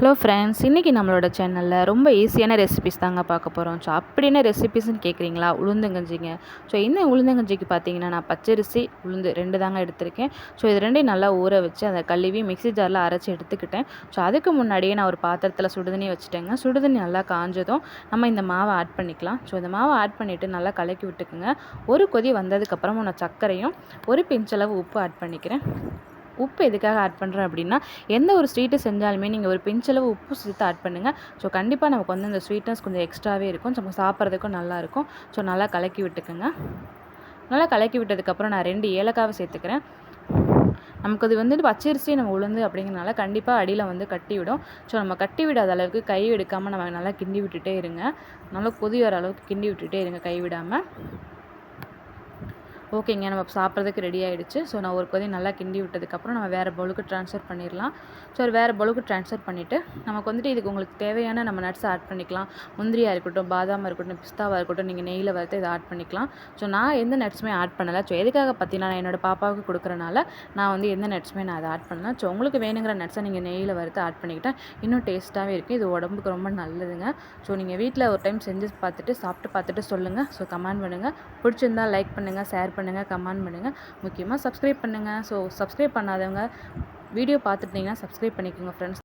Hello friends இன்றைக்கி நம்மளோட சேனலில் ரொம்ப ஈஸியான ரெசிபிஸ் தாங்க பார்க்க போகிறோம் ஸோ அப்படி என்ன கேட்குறீங்களா உளுந்தங்கஞ்சிங்க ஸோ இந்த உளுந்தங்கஞ்சிக்கு பார்த்தீங்கன்னா நான் பச்சரிசி உளுந்து ரெண்டு தாங்க எடுத்திருக்கேன். ஸோ இது ரெண்டையும் நல்லா ஊற வச்சு அதை கழுவி மிக்ஸி ஜாரில் அரைச்சி எடுத்துக்கிட்டேன். ஸோ அதுக்கு முன்னாடியே நான் ஒரு பாத்திரத்தில் சுடுதண்ணி வச்சுட்டேங்க. சுடுதண்ணி நல்லா காஞ்சதும் நம்ம இந்த மாவை ஆட் பண்ணிக்கலாம். ஸோ இந்த மாவை ஆட் பண்ணிவிட்டு நல்லா கலக்கி விட்டுக்குங்க. ஒரு கொதி வந்ததுக்கப்புறம் நான் சர்க்கரையும் ஒரு பிஞ்சளவு உப்பு ஆட் பண்ணிக்கிறேன். உப்பு எதுக்காக ஆட் பண்ணுறேன் அப்படின்னா எந்த ஒரு ஸ்வீட்டு செஞ்சாலுமே நீங்கள் ஒரு பிஞ்சளவு உப்பு சேர்த்து ஆட் பண்ணுங்கள் ஸோ கண்டிப்பாக நமக்கு வந்து அந்த ஸ்வீட்னஸ் கொஞ்சம் எக்ஸ்ட்ராவே இருக்கும். நம்ம சாப்பிட்றதுக்கும் நல்லாயிருக்கும் ஸோ நல்லா கலக்கி விட்டுக்குங்க. நல்லா கலக்கி விட்டதுக்கப்புறம் நான் ரெண்டு ஏலக்காவை சேர்த்துக்கிறேன். நமக்கு அது வந்துட்டு பச்சரிசி நம்ம உளுந்து அப்படிங்கிறனால கண்டிப்பாக அடியில் வந்து கட்டி விடும். ஸோ நம்ம கட்டி விடாத அளவுக்கு கை எடுக்காமல் நம்ம நல்லா கிண்டி விட்டுட்டே இருங்க. நல்லா கொதி வர அளவுக்கு கிண்டி விட்டுட்டே இருங்க கை விடாமல் ஓகேங்க நம்ம சாப்பிட்றதுக்கு ரெடி ஆகிடுச்சு ஸோ நான் ஒரு கொதி நல்லா கிண்டி விட்டதுக்கப்புறம் நம்ம வேறு பவுலுக்கு ட்ரான்ஸ்ஃபர் பண்ணிடலாம். ஸோ ஒரு வேறு பவுலுக்கு ட்ரான்ஸ்ஃபர் பண்ணிவிட்டு நமக்கு வந்துட்டு இதுக்கு உங்களுக்கு தேவையான நம்ம நட்ஸ் ஆட் பண்ணிக்கலாம். முந்திரியாக இருக்கட்டும் பாதாமாக இருக்கட்டும் பிஸ்தாவாக இருக்கட்டும் நீங்கள் நெய்யில் வறுத்து இதை ஆட் பண்ணிக்கலாம். ஸோ நான் எந்த நட்ஸுமே ஆட் பண்ணலை. ஸோ எதுக்காக பார்த்தீங்கன்னா நான் என்னோடய பாப்பாவுக்கு கொடுக்குறனால நான் வந்து எந்த நட்ஸுமே நான் அதை ஆட் பண்ணலாம் ஸோ உங்களுக்கு வேணுங்கிற நட்ஸை நீங்கள் நெய்யில் வறுத்து ஆட் பண்ணிக்கிட்டேன் இன்னும் டேஸ்ட்டாகவே இருக்குது இது உடம்புக்கு ரொம்ப நல்லதுங்க. ஸோ நீங்கள் வீட்டில் ஒரு டைம் செஞ்சு பார்த்துட்டு சாப்பிட்டு பார்த்துட்டு சொல்லுங்கள் ஸோ கமெண்ட் பண்ணுங்கள் பிடிச்சிருந்தால் லைக் பண்ணுங்கள் ஷேர் பண்ணுங்கள் கமெண்ட் பண்ணுங்கள் முக்கியமாக சப்ஸ்கிரைப் பண்ணுங்கள் ஸோ சப்ஸ்கிரைப் பண்ணாதவங்க வீடியோ பார்த்துட்டிங்கன்னா சப்ஸ்கிரைப் பண்ணிக்கோங்க ஃப்ரெண்ட்ஸ்